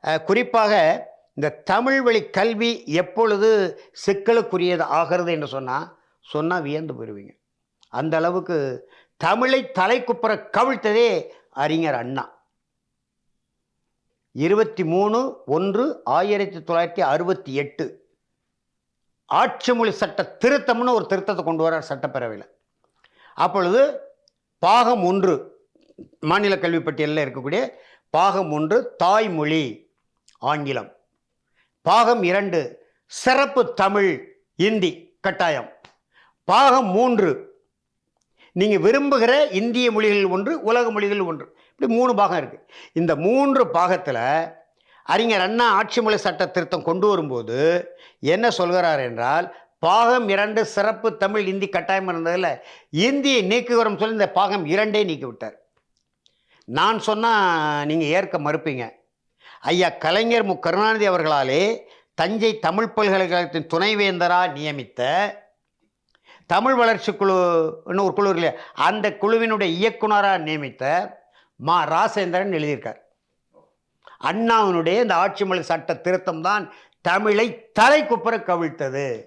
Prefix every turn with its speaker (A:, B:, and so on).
A: குறிப்பாக இந்த தமிழ் வழி கல்வி எப்பொழுது சிக்கலுக்குரியது ஆகிறது என்று சொன்னால் சொன்னால் வியந்து போயிடுவீங்க அந்த அளவுக்கு தமிழை தலைக்குப்புற கவிழ்த்ததே அறிஞர் அண்ணா. இருபத்தி மூணு ஒன்று ஆயிரத்தி தொள்ளாயிரத்தி அறுபத்தி எட்டு. ஆட்சி மொழி சட்ட திருத்தம்னு ஒரு திருத்தத்தை கொண்டு வரார் சட்டப்பேரவையில். அப்பொழுது பாகம் ஒன்று மாநில கல்வி பட்டியலில் இருக்கக்கூடிய பாகம் ஒன்று தாய்மொழி. ஆங்கிலம். பாகம் இரண்டு சிறப்பு தமிழ் இந்தி கட்டாயம். பாகம் மூன்று நீங்கள் விரும்புகிற இந்திய மொழிகளில் ஒன்று உலக மொழிகளில் ஒன்று. இப்படி மூணு பாகம் இருக்குது இந்த மூன்று பாகத்தில் அறிஞர் அண்ணா ஆட்சி மொழி சட்ட திருத்தம் கொண்டு வரும்போது என்ன சொல்கிறார் என்றால் பாகம் இரண்டு சிறப்பு தமிழ் இந்தி கட்டாயம் இருந்ததில் இந்தியை நீக்குகிறோம் சொல்லி இந்த பாகம் இரண்டே நீக்கி விட்டார். நான் சொன்னால் நீங்கள் ஏற்க மறுப்பீங்க. ஐயா கலைஞர் மு. கருணாநிதி அவர்களாலே தஞ்சை தமிழ் பல்கலைக்கழகத்தின் துணைவேந்தராக நியமித்த தமிழ் வளர்ச்சி குழுன்னு ஒரு குழு இல்லையா அந்த குழுவினுடைய இயக்குனராக நியமித்த மா. ராசேந்திரன் எழுதியிருக்கார். அண்ணாவினுடைய இந்த ஆட்சி மொழி சட்ட திருத்தம் தான் தமிழை தலை குப்புற கவிழ்த்தது.